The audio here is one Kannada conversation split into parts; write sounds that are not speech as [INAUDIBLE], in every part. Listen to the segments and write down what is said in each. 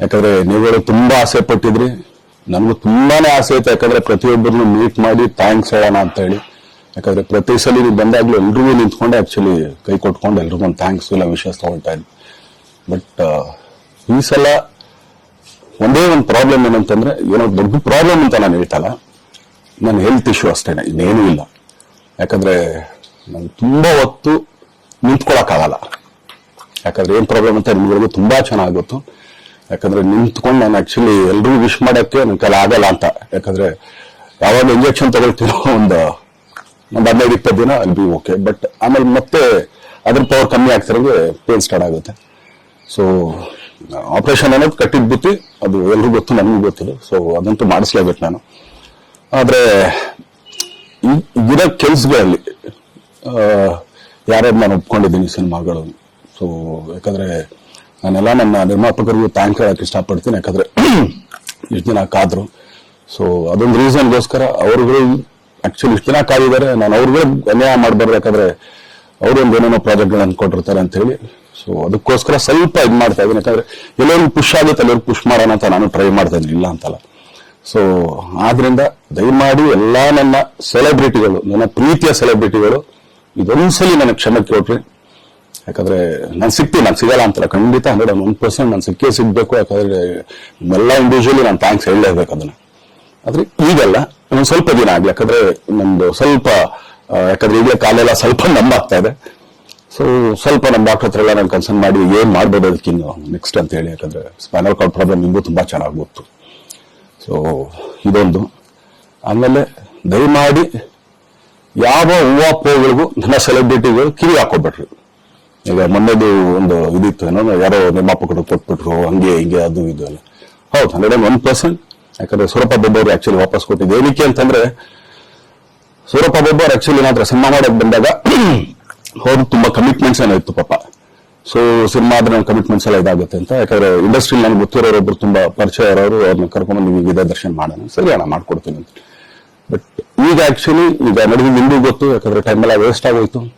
ಯಾಕಂದ್ರೆ ನೀವುಗಳು ತುಂಬಾ ಆಸೆ ಪಟ್ಟಿದ್ರಿ. ನನಗೂ ತುಂಬಾನೇ ಆಸೆ ಇತ್ತು ಯಾಕಂದ್ರೆ ಪ್ರತಿಯೊಬ್ಬರನ್ನು ಮೀಟ್ ಮಾಡಿ ಥ್ಯಾಂಕ್ಸ್ ಹೇಳೋಣ ಅಂತ ಹೇಳಿ ಯಾಕಂದ್ರೆ ಪ್ರತಿ ಸಲ ನೀವು ಬಂದಾಗ್ಲೂ ಎಲ್ರಿಗೂ ನಿಂತ್ಕೊಂಡು ಆಕ್ಚುಲಿ ಕೈ ಕೊಟ್ಕೊಂಡು ಎಲ್ರಿಗೂ ಥ್ಯಾಂಕ್ಸ್ ಇಲ್ಲ ವಿಷಯಸ್ ತಗೊಳ್ತಾ ಇದ್ವಿ ಬಟ್ ಈ ಸಲ ಒಂದೇ ಒಂದು ಪ್ರಾಬ್ಲಮ್ ಏನಂತಂದ್ರೆ, ಏನೋ ದೊಡ್ಡ ಪ್ರಾಬ್ಲಮ್ ಅಂತ ನಾನು ಹೇಳ್ತಲ್ಲ ನನ್ನ ಹೆಲ್ತ್ ಇಶ್ಯೂ ಅಷ್ಟೇನೆ, ಇನ್ನೇನೂ ಇಲ್ಲ. ಯಾಕಂದ್ರೆ ನಾನು ತುಂಬಾ ಹೊತ್ತು ನಿಂತ್ಕೊಳಕ್ಕಾಗಲ್ಲ. ಯಾಕಂದ್ರೆ ಏನು ಪ್ರಾಬ್ಲಮ್ ಅಂತ ನಿಮ್ಗಳಿಗೂ ತುಂಬಾ ಚೆನ್ನಾಗಿ ಗೊತ್ತು. ಯಾಕಂದ್ರೆ ನಿಂತ್ಕೊಂಡು ನಾನು ಆಕ್ಚುಲಿ ಎಲ್ರಿಗೂ ವಿಶ್ ಮಾಡಕ್ಕೆ ನನ್ನ ಕೈಲಿ ಆಗಲ್ಲ ಅಂತ. ಯಾಕಂದ್ರೆ ಯಾವಾಗ ಇಂಜೆಕ್ಷನ್ ತಗೊಳ್ತೀನೋ ಒಂದು ಒಂದು ಹದಿನೈದು, ಇಪ್ಪತ್ತು ದಿನ ಅಲ್ಲಿ ಬಿ ಓಕೆ ಬಟ್ ಆಮೇಲೆ ಮತ್ತೆ ಅದ್ರ ಪವರ್ ಕಮ್ಮಿ ಆಗ್ತಿರೋದು ಪೇನ್ ಸ್ಟಾರ್ಟ್ ಆಗುತ್ತೆ. ಸೊ ಆಪರೇಷನ್ ಅನ್ನೋದು ಕಟ್ಟಿದ್ ಅದು ಎಲ್ರಿಗೂ ಗೊತ್ತು, ನನಗೂ ಗೊತ್ತಿಲ್ಲ. ಸೊ ಅದಂತೂ ಮಾಡಿಸ್ಲೇಬೇಕು ನಾನು. ಆದ್ರೆ ಇರೋ ಕೆಲ್ಸಗಳಲ್ಲಿ ಯಾರ್ಯಾರು ನಾನು ಒಪ್ಕೊಂಡಿದ್ದೀನಿ ಸಿನಿಮಾಗಳು. ಸೊ ಯಾಕಂದ್ರೆ ನಾನೆಲ್ಲ ನನ್ನ ನಿರ್ಮಾಪಕರಿಗೂ ಥ್ಯಾಂಕ್ ಹೇಳಕ್ಕೆ ಇಷ್ಟಪಡ್ತೀನಿ. ಯಾಕಂದ್ರೆ [CLEARS THROAT] ಇಷ್ಟು ದಿನ ಕಾದ್ರು. ಸೊ ಅದೊಂದು ರೀಸನ್ಗೋಸ್ಕರ ಅವ್ರಿಗೂ ಆಕ್ಚುಲಿ ಇಷ್ಟು ದಿನ ಕಾದಿದ್ದಾರೆ. ನಾನು ಅವ್ರಿಗೂ ಅನ್ಯಾಯ ಮಾಡಬಾರ್ದು. ಯಾಕಂದ್ರೆ ಅವರು ಒಂದು ಏನೇನೋ ಪ್ರಾಜೆಕ್ಟ್ಗಳನ್ನು ಕೊಟ್ಟಿರ್ತಾರೆ ಅಂತ ಹೇಳಿ. ಸೊ ಅದಕ್ಕೋಸ್ಕರ ಸ್ವಲ್ಪ ಇದು ಮಾಡ್ತಾ ಇದ್ದೀನಿ. ಯಾಕಂದ್ರೆ ಎಲ್ಲರಿಗೂ ಪುಷ್ ಆಗುತ್ತೆ, ಎಲ್ಲರಿಗೂ ಪುಷ್ ಮಾಡೋಣ ಅಂತ ನಾನು ಟ್ರೈ ಮಾಡ್ತಾ ಇದ್ದೀನಿ. ಇಲ್ಲ ಅಂತಲ್ಲ. ಸೊ ಆದ್ರಿಂದ ದಯಮಾಡಿ ಎಲ್ಲ ನನ್ನ ಸೆಲೆಬ್ರಿಟಿಗಳು ನನ್ನ ಪ್ರೀತಿಯ ಸೆಲೆಬ್ರಿಟಿಗಳು ಇದೊಂದ್ಸಲಿ ನನಗೆ ಕ್ಷಮೆ ಕೊಟ್ರಿ ಯಾಕಂದ್ರೆ ನಾನು ಸಿಗ್ತೀನಿ, ನಾನು ಸಿಗಲ್ಲ ಅಂತಲ್ಲ. ಖಂಡಿತ ಹಂಡ್ರೆಡ್ ಒನ್ ಪರ್ಸೆಂಟ್ ನಾನು ಸಿಕ್ಕೇ ಸಿಗ್ಬೇಕು, ಯಾಕಂದ್ರೆ ಎಲ್ಲ ಇಂಡಿವಿಜುವಲಿ ನಾನು ಥ್ಯಾಂಕ್ಸ್ ಹೇಳಲೇಬೇಕು ಅದನ್ನ. ಆದ್ರೆ ಈಗಲ್ಲ ಒಂದು ಸ್ವಲ್ಪ ದಿನ ಆಗ್ಲಿ, ಯಾಕಂದ್ರೆ ನಮ್ದು ಸ್ವಲ್ಪ ಯಾಕಂದ್ರೆ ಈಗ ಕಾಲೆಲ್ಲ ಸ್ವಲ್ಪ ನಂಬಾಗ್ತಾ ಇದೆ. ಸೊ ಸ್ವಲ್ಪ ನಮ್ಮ ಡಾಕ್ಟರ್ ಹತ್ರ ಎಲ್ಲ ನಾನು ಕನ್ಸರ್ನ್ ಮಾಡಿ ಏನ್ ಮಾಡ್ಬೋದು ಅದಕ್ಕಿನ್ನು ನೆಕ್ಸ್ಟ್ ಅಂತ ಹೇಳಿ, ಯಾಕಂದ್ರೆ ಸ್ಪೈನಲ್ ಕಾರ್ಡ್ ಪ್ರಾಬ್ಲಮ್ ನಿಮಗೂ ತುಂಬಾ ಚೆನ್ನಾಗಿ ಗೊತ್ತು. ಸೊ ಇದೊಂದು. ಆಮೇಲೆ ದಯಮಾಡಿ ಯಾವ ಹೂವಾಪೋಗಳಿಗೂ ನನ್ನ ಸೆಲೆಬ್ರಿಟಿಗಳು ಕಿವಿ ಹಾಕೋಬಿಟ್ರಿ ಈಗ ಮೊನ್ನೆದು ಒಂದು ಇದಿತ್ತು ಏನೋ ಯಾರೋ ನಿರ್ಮಾಪಕರು ಕೊಟ್ಬಿಟ್ರು, ಹಂಗೆ ಹಿಂಗೆ ಅದು ಇದು ಎಲ್ಲ. ಹೌದು, ಹಂಡ್ರೆಡ್ ಒನ್ ಪರ್ಸೆಂಟ್. ಯಾಕಂದ್ರೆ ಸೂರಪ್ಪ ಬೊಬ್ಬರು ಆಕ್ಚುಲಿ ವಾಪಸ್ ಕೊಟ್ಟಿದ್ದು. ಏನಕ್ಕೆ ಅಂತಂದ್ರೆ, ಸೂರಪ್ಪ ಬೊಬ್ಬರು ಆಕ್ಚುಲಿ ಮಾತ್ರ ಸಿನಿಮಾ ಮಾಡಕ್ ಬಂದಾಗ [CLEARS THROAT] ಅವ್ರು ತುಂಬಾ ಕಮಿಟ್ಮೆಂಟ್ಸ್ ಏನೋ ಇತ್ತು ಪಾಪ. ಸೊ ಸಿನಿಮಾ ಆದ್ರೆ ಕಮಿಟ್ಮೆಂಟ್ಸ್ ಎಲ್ಲ ಇದಾಗುತ್ತೆ ಅಂತ. ಯಾಕಂದ್ರೆ ಇಂಡಸ್ಟ್ರಿ ನನಗೆ ಗೊತ್ತಿರೋರೊಬ್ರು ತುಂಬಾ ಪರಿಚಯ ಇರೋರು, ಅವ್ರನ್ನ ಕರ್ಕೊಂಡು ನಿಮಗೆ ಇದೇ ದರ್ಶನ ಮಾಡೋಣ. ಸರಿ ಅಣ್ಣ, ಮಾಡ್ಕೊಡ್ತೀನಿ ಅಂತ. ಬಟ್ ಈಗ ಆಕ್ಚುಲಿ ಈಗ ನಡೆದಿದ್ದು ನಿಮಗೂ ಗೊತ್ತು, ಯಾಕಂದ್ರೆ ಟೈಮ್ ಎಲ್ಲ ವೇಸ್ಟ್ ಆಗೋಯ್ತು.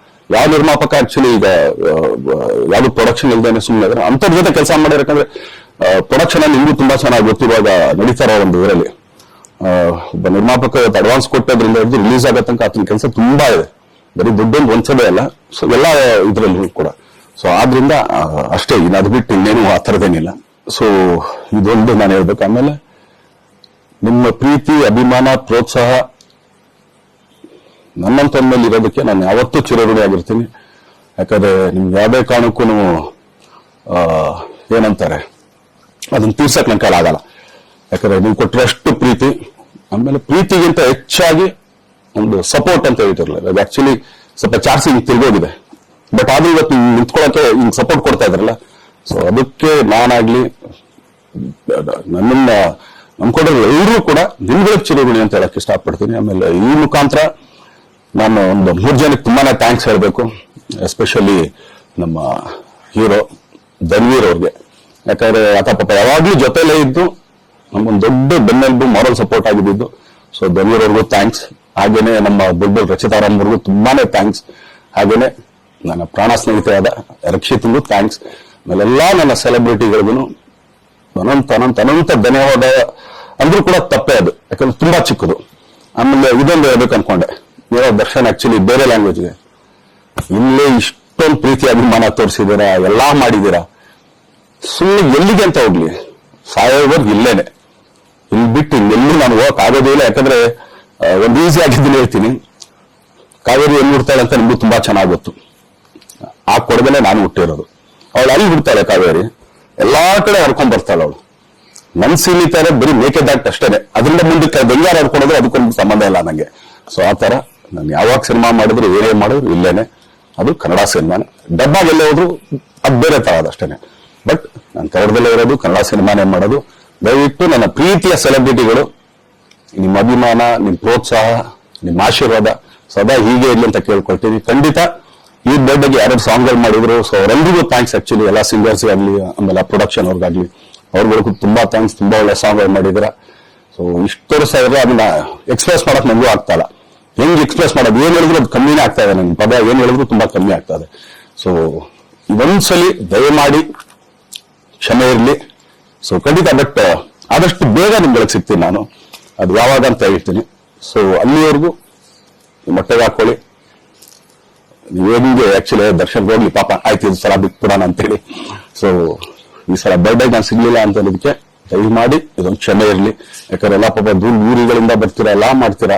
ಯಾವ ನಿರ್ಮಾಪಕ ಆಕ್ಚುಲಿ ಈಗ ಯಾವ್ದು ಪ್ರೊಡಕ್ಷನ್ ಇಲ್ದೇನೆ ಸುಮ್ಮನೆ ಇದ್ರೆ ಅಂಥವ್ರ ಜೊತೆ ಕೆಲಸ ಮಾಡಿದ್ರೆ ಯಾಕಂದ್ರೆ ಪ್ರೊಡಕ್ಷನ್ ಅಲ್ಲಿ ನಿಮಗೂ ತುಂಬಾ ಚೆನ್ನಾಗಿ ಗೊತ್ತಿರುವಾಗ ನಡೀತಾ ಇರೋ ಒಂದು ಇದರಲ್ಲಿ. ಒಬ್ಬ ನಿರ್ಮಾಪಕ ಅಡ್ವಾನ್ಸ್ ಕೊಟ್ಟದ್ರಿಂದ ಹಿಡಿದು ರಿಲೀಸ್ ಆಗೋ ತನಕ ಆತನ ಕೆಲಸ ತುಂಬಾ ಇದೆ. ಬರೀ ದುಡ್ಡೊಂದು ಒಂದ್ಸದೇ ಅಲ್ಲ, ಸೊ ಎಲ್ಲ ಇದರಲ್ಲೂ ಕೂಡ. ಸೊ ಆದ್ರಿಂದ ಅಷ್ಟೇ ಇನ್ನು ಅದು ಬಿಟ್ಟು ಇನ್ನೇನು ಆ ಥರದೇನಿಲ್ಲ. ಸೊ ಇದೊಂದು ನಾನು ಹೇಳ್ಬೇಕು. ಆಮೇಲೆ, ನಿಮ್ಮ ಪ್ರೀತಿ, ಅಭಿಮಾನ, ಪ್ರೋತ್ಸಾಹ ನನ್ನಂತ ಮೇಲೆ ಇರೋದಕ್ಕೆ ನಾನು ಯಾವತ್ತೂ ಚಿರಋಣಿ ಆಗಿರ್ತೀನಿ. ಯಾಕಂದ್ರೆ ನಿಮ್ಗೆ ಯಾವುದೇ ಕಾರಣಕ್ಕೂ ಏನಂತಾರೆ, ಅದನ್ನ ತೀರ್ಸಕ್ ನನ್ನ ಕಾಲ ಆಗಲ್ಲ. ಯಾಕಂದ್ರೆ ನೀವು ಕೊಟ್ಟಿರೋಷ್ಟು ಪ್ರೀತಿ, ಆಮೇಲೆ ಪ್ರೀತಿಗಿಂತ ಹೆಚ್ಚಾಗಿ ಒಂದು ಸಪೋರ್ಟ್ ಅಂತ ಹೇಳ್ತಿರಲ್ಲ ಅದು ಆಕ್ಚುಲಿ ಸ್ವಲ್ಪ ಚಾರ್ಜ್ ಹಿಂಗೆ ತಿರ್ಗೋಗಿದೆ ಬಟ್ ಆದ್ರೂ ಇವತ್ತು ನಿಂತ್ಕೊಳ್ಳೋಕೆ ಹಿಂಗೆ ಸಪೋರ್ಟ್ ಕೊಡ್ತಾ ಇದ್ರಲ್ಲ ಸೊ ಅದಕ್ಕೆ ನಾನಾಗ್ಲಿ, ನನ್ನನ್ನ ನಂಬ್ಕೊಂಡ್ರೆ ಎಲ್ಲರೂ ಕೂಡ ನಿಮ್ಗಳಿಗೆ ಚಿರುಗುಣಿ ಅಂತ ಹೇಳಕ್ ಇಷ್ಟಪಡ್ತೀನಿ. ಆಮೇಲೆ ಈ ಮುಖಾಂತರ ನಾನು ಒಂದು ಮೂರು ಜನಕ್ಕೆ ತುಂಬಾನೇ ಥ್ಯಾಂಕ್ಸ್ ಹೇಳಬೇಕು ಎಸ್ಪೆಷಲಿ ನಮ್ಮ ಹೀರೋ ಧನ್ವೀರ್ ಅವ್ರಿಗೆ. ಯಾಕಂದ್ರೆ ಅಕ್ಕ ಪಾಪ ಯಾವಾಗ್ಲೂ ಜೊತೆಲೇ ಇದ್ದು ನಮ್ಮೊಂದು ದೊಡ್ಡ ಬೆನ್ನೆಲುಬು ಮಾರಲ್ ಸಪೋರ್ಟ್ ಆಗಿದ್ದು. ಸೊ ಧನ್ವೀರ್ ಅವ್ರಿಗೂ ಥ್ಯಾಂಕ್ಸ್ ಹಾಗೇನೆ ನಮ್ಮ ದೊಡ್ಡ ರಚಿತಾರಾಮ್ ಅವ್ರಿಗೂ ತುಂಬಾನೇ ಥ್ಯಾಂಕ್ಸ್ ಹಾಗೇನೆ ನನ್ನ ಪ್ರಾಣ ಸ್ನೇಹಿತೆಯಾದ ರಕ್ಷಿತ್ಗೂ ಥ್ಯಾಂಕ್ಸ್ ಆಮೇಲೆಲ್ಲ ನನ್ನ ಸೆಲೆಬ್ರಿಟಿಗಳಿಗೂ ಅನಂತ ಅನಂತ ಅನಂತ ಧನ್ಯವಾದ ಅಂದ್ರೂ ಕೂಡ ತಪ್ಪೇ ಅದು. ಯಾಕಂದ್ರೆ ತುಂಬಾ ಚಿಕ್ಕದು. ಆಮೇಲೆ ಇದೊಂದು ಹೇಳ್ಬೇಕು ಅನ್ಕೊಂಡೆ. ಏನೋ ದರ್ಶನ್ ಆಕ್ಚುಲಿ ಬೇರೆ ಲ್ಯಾಂಗ್ವೇಜ್ಗೆ ಇಲ್ಲೇ ಇಷ್ಟೊಂದು ಪ್ರೀತಿ ಅಭಿಮಾನ ತೋರಿಸಿದ್ದೀರಾ, ಎಲ್ಲಾ ಮಾಡಿದ್ದೀರಾ? ಸುಮ್ಮನೆ ಎಲ್ಲಿಗೆ ಅಂತ ಹೋಗ್ಲಿ. ಸಾಯೋವರ್ಗ್ ಇಲ್ಲೇನೆ. ಇಲ್ಲಿ ಬಿಟ್ಟು ಇನ್ನೆಲ್ಲೂ ನಾನು ಹೋಗಕ್ ಆಗೋದೇ ಇಲ್ಲ. ಯಾಕಂದ್ರೆ ಒಂದು ಈಸಿ ಆಗಿದ್ದೀನಿ ಹೇಳ್ತೀನಿ. ಕಾವೇರಿ ಎಲ್ಲಿ ಹುಡ್ತಾಳೆ ಅಂತ ನಿಮ್ಗೂ ತುಂಬಾ ಚೆನ್ನಾಗಿ ಗೊತ್ತು. ಆ ಕೊಡದಲ್ಲೇ ನಾನು ಹುಟ್ಟಿರೋದು. ಅವಳು ಅಲ್ಲಿ ಹುಡ್ತಾಳೆ ಕಾವೇರಿ. ಎಲ್ಲಾ ಕಡೆ ಹರ್ಕೊಂಡ್ ಬರ್ತಾಳೆ ಅವಳು. ನನ್ ಸೀಮಿತ ಬರೀ ಮೇಕೆದಾಟ್ ಅಷ್ಟೇನೆ. ಅದರಿಂದ ಮುಂದಕ್ಕೆ ಬೆಂಗಾರ ಹರ್ಕೊಂಡ್ರೆ ಅದಕ್ಕೊಂದು ಸಂಬಂಧ ಇಲ್ಲ ನಂಗೆ. ಸೊ ಆ ತರ ನಾನು ಯಾವಾಗ ಸಿನಿಮಾ ಮಾಡಿದ್ರು ಏನೇ ಮಾಡಿದ್ರು, ಇಲ್ಲೇನೆ. ಅದು ಕನ್ನಡ ಸಿನಿಮಾನೆ. ಡಬ್ಬಾಗೆಲ್ಲ ಹೋದ್ರು ಅದು ಬೇರೆ ತರ ಅದಷ್ಟೇನೆ ಬಟ್ ನಾನು ಕನ್ನಡದಲ್ಲೇ ಇರೋದು, ಕನ್ನಡ ಸಿನಿಮಾನೇ ಮಾಡೋದು. ದಯವಿಟ್ಟು ನನ್ನ ಪ್ರೀತಿಯ ಸೆಲೆಬ್ರಿಟಿಗಳು ನಿಮ್ಮ ಅಭಿಮಾನ, ನಿಮ್ಮ ಪ್ರೋತ್ಸಾಹ, ನಿಮ್ಮ ಆಶೀರ್ವಾದ ಸದಾ ಹೀಗೆ ಇರಲಿ ಅಂತ ಕೇಳ್ಕೊಳ್ತೀನಿ. ಖಂಡಿತ ಈ ದೊಡ್ಡಗೆ ಯಾರ್ಯಾರು ಸಾಂಗ್ಗಳು ಮಾಡಿದ್ರು. ಸೊ ಅವರೆಲ್ಲರಿಗೂ ಥ್ಯಾಂಕ್ಸ್ ಆಕ್ಚುಲಿ ಎಲ್ಲ ಸಿಂಗರ್ಸ್ ಆಗಲಿ, ಆಮೇಲೆ ಪ್ರೊಡಕ್ಷನ್ ಅವ್ರಿಗಾಗ್ಲಿ. ಅವ್ರಿಗೂ ತುಂಬಾ ಥ್ಯಾಂಕ್ಸ್ ತುಂಬಾ ಒಳ್ಳೆ ಸಾಂಗ್ಗಳು ಮಾಡಿದ್ರ ಸೊ ಇಷ್ಟು ಸಾವಿರ ಅದನ್ನ ಎಕ್ಸ್ಪ್ರೆಸ್ ಮಾಡಕ್ ನಮಗೂ ಆಗ್ತಾ ಇಲ್ಲ. ಹೆಂಗ್ ಎಕ್ಸ್ಪ್ರೆಸ್ ಮಾಡೋದು? ಏನ್ ಹೇಳಿದ್ರು ಅದು ಕಮ್ಮಿನೇ ಆಗ್ತಾ ಇದೆ ನನ್ನ ಪದ, ಏನ್ ಹೇಳಿದ್ರು ತುಂಬಾ ಕಮ್ಮಿ ಆಗ್ತಾ ಇದೆ. ಸೊ ಒಂದ್ಸಲಿ ದಯಮಾಡಿ ಕ್ಷಮೆ ಇರಲಿ. ಸೊ ಖಂಡಿತ ಬಟ್ ಆದಷ್ಟು ಬೇಗ ನಿಮ್ಗಳಿಗೆ ಸಿಗ್ತೀನಿ ನಾನು. ಅದು ಯಾವಾಗ ಅಂತ ಹೇಳ್ತೀನಿ. ಸೊ ಅಲ್ಲಿವರೆಗೂ ಮೊಟ್ಟೆಗೆ ಹಾಕೊಳ್ಳಿ. ನೀವೇನಿಗೆ ಆಕ್ಚುಲಿ ದರ್ಶನ್ ಹೋಗ್ಲಿ, ಪಾಪ ಆಯ್ತು, ಇದು ಸಲ ಬಿಟ್ಬಿಡೋಣ ಅಂತೇಳಿ. ಸೊ ಈ ಸಲ ಬರ್ಡೇ ನಾನು ಸಿಗ್ಲಿಲ್ಲ ಅಂತ ಅನ್ನೋದಕ್ಕೆ ದಯಮಾಡಿ ಇದೊಂದು ಕ್ಷಮೆ ಇರಲಿ. ಯಾಕಂದ್ರೆ ಎಲ್ಲ ಪಾಪ ದೂರ ಊರುಗಳಿಂದ ಬರ್ತೀರಾ, ಎಲ್ಲ ಮಾಡ್ತೀರಾ.